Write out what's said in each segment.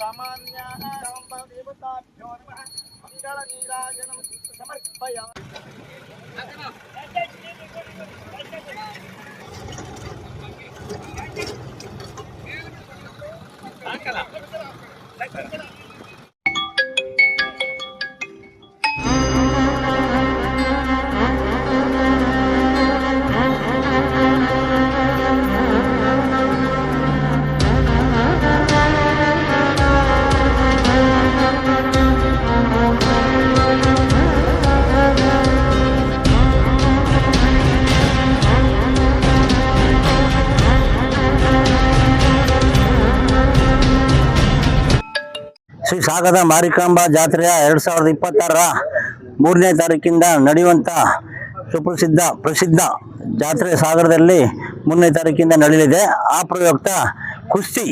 సామాన్యాదేవతాభ్యో నమ మంగళ నీరాజనం సమర్పయామి ಶ್ರೀ ಸಾಗರ ಮಾರಿಕಾಂಬಾ ಜಾತ್ರೆಯ ಎರಡು ಸಾವಿರದ ಇಪ್ಪತ್ತಾರರ ಮೂರನೇ ತಾರೀಕಿಂದ ನಡೆಯುವಂಥ ಸುಪ್ರಸಿದ್ಧ ಪ್ರಸಿದ್ಧ ಜಾತ್ರೆ ಸಾಗರದಲ್ಲಿ ಮೂರನೇ ತಾರೀಕಿಂದ ನಡೆಯಲಿದೆ. ಆ ಪ್ರಯುಕ್ತ ಕುಸ್ತಿ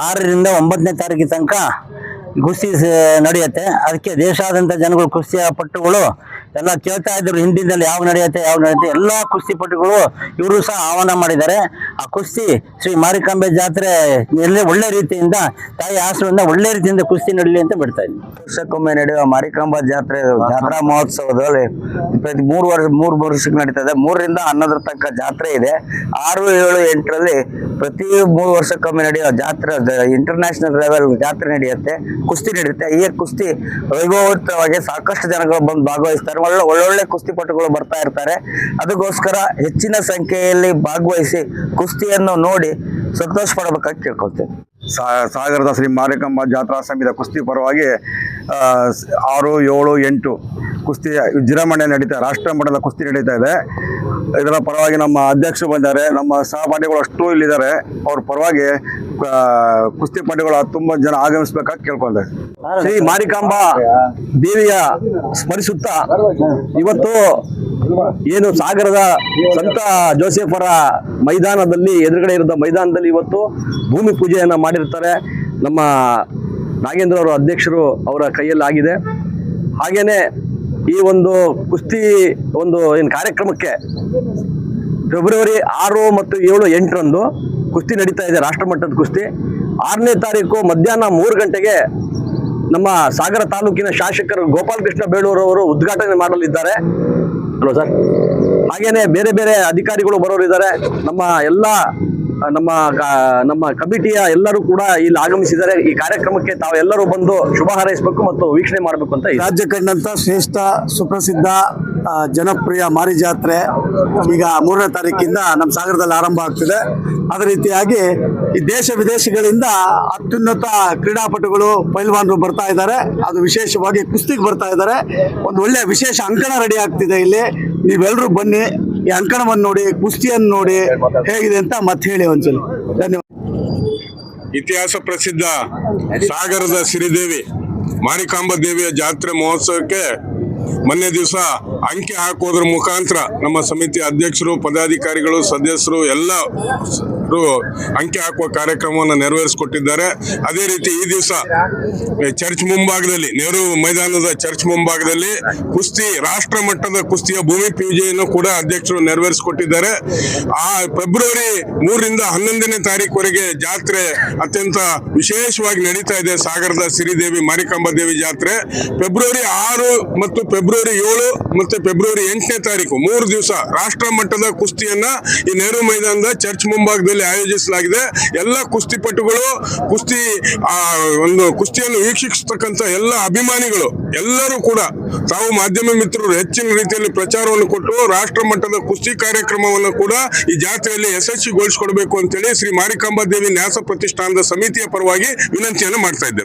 ಆರರಿಂದ ಒಂಬತ್ತನೇ ತಾರೀಕಿನ ತನಕ ಕುಸ್ತಿ ನಡೆಯುತ್ತೆ. ಅದಕ್ಕೆ ದೇಶಾದ್ಯಂತ ಜನಗಳು ಕುಸ್ತಿಯ ಪಟ್ಟುಗಳು ಎಲ್ಲ ಕೇಳ್ತಾ ಇದ್ರು ಹಿಂದಿನಲ್ಲಿ ಯಾವ ನಡೆಯುತ್ತೆ ಯಾವ ನಡೆಯುತ್ತೆ, ಎಲ್ಲ ಕುಸ್ತಿ ಪಟ್ಟುಗಳು ಇವರು ಸಹ ಆಹ್ವಾನ ಮಾಡಿದ್ದಾರೆ. ಆ ಕುಸ್ತಿ ಶ್ರೀ ಮಾರಿಕಾಂಬೆ ಜಾತ್ರೆ ಎಲ್ಲ ಒಳ್ಳೆ ರೀತಿಯಿಂದ ತಾಯಿ ಆಶ್ರಮದಿಂದ ಒಳ್ಳೆ ರೀತಿಯಿಂದ ಕುಸ್ತಿ ನಡೀಲಿ ಅಂತ ಬಿಡ್ತಾ ಇದ್ದೀನಿ ವರ್ಷಕ್ಕೊಮ್ಮೆ ನಡೆಯುವ ಮಾರಿಕಾಂಬಾ ಜಾತ್ರೆ, ಜಾತ್ರಾ ಮಹೋತ್ಸವದಲ್ಲಿ ಪ್ರತಿ ಮೂರು ವರ್ಷ, ಮೂರು ವರ್ಷಕ್ಕೆ ನಡೀತದೆ. ಮೂರರಿಂದ ಹನ್ನೊಂದರ ತನಕ ಜಾತ್ರೆ ಇದೆ. ಆರು, ಏಳು, ಎಂಟರಲ್ಲಿ ಪ್ರತಿ ಮೂರು ವರ್ಷಕ್ಕೊಮ್ಮೆ ನಡೆಯುವ ಜಾತ್ರೆ ಇಂಟರ್ನ್ಯಾಷನಲ್ ಲೆವೆಲ್ ಜಾತ್ರೆ ನಡೆಯುತ್ತೆ. ಕುಸ್ತಿ ನಡೆಯುತ್ತೆ ಈ ಕುಸ್ತಿ ವೈಭವೋತ್ತರವಾಗಿ ಸಾಕಷ್ಟು ಜನಗಳು ಬಂದು ಭಾಗವಹಿಸ್ತಾರೆ. ಒಳ್ಳೆ, ಒಳ್ಳೊಳ್ಳೆ ಕುಸ್ತಿಪಟುಗಳು ಬರ್ತಾ ಇರ್ತಾರೆ. ಅದಕ್ಕೋಸ್ಕರ ಹೆಚ್ಚಿನ ಸಂಖ್ಯೆಯಲ್ಲಿ ಭಾಗವಹಿಸಿ ಕುಸ್ತಿಯನ್ನು ನೋಡಿ ಸಂತೋಷ ಪಡಬೇಕಾಗಿ ಕೇಳ್ಕೊಳ್ತೇನೆ. ಸಾಗರದ ಶ್ರೀ ಮಾರಿಕಂಬ ಜಾತ್ರಾ ಸಮಿತಿಯ ಕುಸ್ತಿ ಪರವಾಗಿ ಆರು, ಏಳು, ಎಂಟು ಕುಸ್ತಿ ವಿಜೃಂಭಣೆ ನಡೀತಾ, ರಾಷ್ಟ್ರ ಮಟ್ಟದ ಕುಸ್ತಿ ನಡೀತಾ ಇದೆ. ಇದರ ಪರವಾಗಿ ನಮ್ಮ ಅಧ್ಯಕ್ಷರು ಬಂದಿದ್ದಾರೆ ನಮ್ಮ ಸಹಪಾಠಿಗಳು ಅಷ್ಟು ಇಲ್ಲಿದ್ದಾರೆ. ಅವ್ರ ಪರವಾಗಿ ಆ, ಕುಸ್ತಿಪಟುಗಳು ತುಂಬಾ ಜನ ಆಗಮಿಸ್ಬೇಕಾಗಿ ಕೇಳ್ಕೊಂಡೆ. ಶ್ರೀ ಮಾರಿಕಾಂಬ ದೇವಿಯ ಸ್ಮರಿಸುತ್ತಾ ಇವತ್ತು ಏನು ಸಾಗರದ ಸಂತ ಜೋಸೆಫರ ಮೈದಾನದಲ್ಲಿ ಎದುರುಗಡೆ ಇರುವ ಮೈದಾನದಲ್ಲಿ ಇವತ್ತು ಭೂಮಿ ಪೂಜೆಯನ್ನು ಮಾಡಿರ್ತಾರೆ. ನಮ್ಮ ನಾಗೇಂದ್ರ ಅವರ ಅಧ್ಯಕ್ಷರು ಅವರ ಕೈಯಲ್ಲಿ ಆಗಿದೆ ಹಾಗೇನೆ ಈ ಒಂದು ಕುಸ್ತಿ ಒಂದು ಏನು ಕಾರ್ಯಕ್ರಮಕ್ಕೆ ಫೆಬ್ರವರಿ ಆರು ಮತ್ತು ಏಳು ಎಂಟರಂದು ಕುಸ್ತಿ ನಡೀತಾ ಇದೆ ರಾಷ್ಟ್ರಮಟ್ಟದ ಕುಸ್ತಿ. ಆರನೇ ತಾರೀಕು ಮಧ್ಯಾಹ್ನ ಮೂರು ಗಂಟೆಗೆ ನಮ್ಮ ಸಾಗರ ತಾಲೂಕಿನ ಶಾಸಕರು ಗೋಪಾಲಕೃಷ್ಣ ಬೇಳೂರವರು ಉದ್ಘಾಟನೆ ಮಾಡಲಿದ್ದಾರೆ. Hello sir. ಹಾಗೆಯೇ ಬೇರೆ ಬೇರೆ ಅಧಿಕಾರಿಗಳು ಬರೋರಿದ್ದಾರೆ. ನಮ್ಮ ಎಲ್ಲ ನಮ್ಮ ನಮ್ಮ ಕಮಿಟಿಯ ಎಲ್ಲರೂ ಕೂಡ ಇಲ್ಲಿ ಆಗಮಿಸಿದ್ದಾರೆ. ಈ ಕಾರ್ಯಕ್ರಮಕ್ಕೆ ತಾವೆಲ್ಲರೂ ಬಂದು ಶುಭ ಹಾರೈಸಬೇಕು ಮತ್ತು ವೀಕ್ಷಣೆ ಮಾಡಬೇಕು ಅಂತ. ರಾಜ್ಯ ಕಂಡಂತ ಶ್ರೇಷ್ಠ, ಸುಪ್ರಸಿದ್ಧ ಜನಪ್ರಿಯ ಮಾರಿ ಜಾತ್ರೆ ಈಗ ಮೂರನೇ ತಾರೀಕಿಂದ ನಮ್ಮ ಸಾಗರದಲ್ಲಿ ಆರಂಭ ಆಗ್ತಿದೆ. ಅದೇ ರೀತಿಯಾಗಿ ಈ ದೇಶ ವಿದೇಶಗಳಿಂದ ಅತ್ಯುನ್ನತ ಕ್ರೀಡಾಪಟುಗಳು, ಪೈಲ್ವಾನರು ಬರ್ತಾ ಇದ್ದಾರೆ. ಅದು ವಿಶೇಷವಾಗಿ ಕುಸ್ತಿಗೆ ಬರ್ತಾ ಇದ್ದಾರೆ. ಒಂದು ಒಳ್ಳೆಯ ವಿಶೇಷ ಅಂಕಣ ರೆಡಿ ಆಗ್ತಿದೆ ಇಲ್ಲಿ. ನೀವೆಲ್ಲರೂ ಬನ್ನಿ, ಈ ಅಂಕಣವನ್ನು ನೋಡಿ, ಕುಸ್ತಿಯನ್ನು ನೋಡಿ ಹೇಗಿದೆ ಅಂತ ಮತ್ತೆ ಹೇಳಿ ಒಂದ್ಸಲ. ಧನ್ಯವಾದ. ಇತಿಹಾಸ ಪ್ರಸಿದ್ಧ ಸಾಗರದ ಸಿರಿದೇವಿ ಮಾರಿಕಾಂಬ ದೇವಿಯ ಜಾತ್ರೆ ಮಹೋತ್ಸವಕ್ಕೆ ಮೊನ್ನೆ ದಿವಸ ಅಂಕೆ ಹಾಕೋದ್ರ ಮುಖಾಂತರ ನಮ್ಮ ಸಮಿತಿ ಅಧ್ಯಕ್ಷರು, ಪದಾಧಿಕಾರಿಗಳು, ಸದಸ್ಯರು ಎಲ್ಲರೂ ಅಂಕೆ ಹಾಕುವ ಕಾರ್ಯಕ್ರಮವನ್ನು ನೆರವೇರಿಸಿಕೊಟ್ಟಿದ್ದಾರೆ. ಅದೇ ರೀತಿ ಈ ದಿವಸ ಚರ್ಚ್ ಮುಂಭಾಗದಲ್ಲಿ, ನೆಹರು ಮೈದಾನದ ಚರ್ಚ್ ಮುಂಭಾಗದಲ್ಲಿ ಕುಸ್ತಿ, ರಾಷ್ಟ್ರ ಮಟ್ಟದ ಕುಸ್ತಿಯ ಭೂಮಿ ಪೂಜೆಯನ್ನು ಕೂಡ ಅಧ್ಯಕ್ಷರು ನೆರವೇರಿಸಿಕೊಟ್ಟಿದ್ದಾರೆ. ಆ ಫೆಬ್ರವರಿ ಮೂರರಿಂದ ಹನ್ನೊಂದನೇ ತಾರೀಕುವರೆಗೆ ಜಾತ್ರೆ ಅತ್ಯಂತ ವಿಶೇಷವಾಗಿ ನಡೀತಾ ಇದೆ. ಸಾಗರದ ಸಿರಿದೇವಿ ಮಾರಿಕಾಂಬ ದೇವಿ ಜಾತ್ರೆ. ಫೆಬ್ರವರಿ ಆರು ಮತ್ತು ಫೆಬ್ರವರಿ ಏಳು ಮತ್ತು ಫೆಬ್ರವರಿ ಎಂಟನೇ ತಾರೀಕು, ಮೂರು ದಿವಸ ರಾಷ್ಟ್ರ ಮಟ್ಟದ ಕುಸ್ತಿಯನ್ನ ಈ ನೆಹರು ಮೈದಾನದ ಚರ್ಚ್ ಮುಂಭಾಗದಲ್ಲಿ ಆಯೋಜಿಸಲಾಗಿದೆ. ಎಲ್ಲ ಕುಸ್ತಿಪಟುಗಳು ಕುಸ್ತಿ ಆ, ಒಂದು ಕುಸ್ತಿಯನ್ನು ವೀಕ್ಷಿಸತಕ್ಕಂಥ ಎಲ್ಲ ಅಭಿಮಾನಿಗಳು ಎಲ್ಲರೂ ಕೂಡ ತಾವು ಮಾಧ್ಯಮ ಮಿತ್ರರು ಹೆಚ್ಚಿನ ರೀತಿಯಲ್ಲಿ ಪ್ರಚಾರವನ್ನು ಕೊಟ್ಟು ರಾಷ್ಟ್ರ ಮಟ್ಟದ ಕುಸ್ತಿ ಕಾರ್ಯಕ್ರಮವನ್ನು ಕೂಡ ಈ ಜಾತ್ರೆಯಲ್ಲಿ ಯಶಸ್ವಿಗೊಳಿಸಿಕೊಡಬೇಕು ಅಂತೇಳಿ ಶ್ರೀ ಮಾರಿಕಾಂಬಾ ದೇವಿ ನ್ಯಾಸ ಪ್ರತಿಷ್ಠಾನದ ಸಮಿತಿಯ ಪರವಾಗಿ ವಿನಂತಿಯನ್ನು ಮಾಡ್ತಾ ಇದ್ದೇವೆ.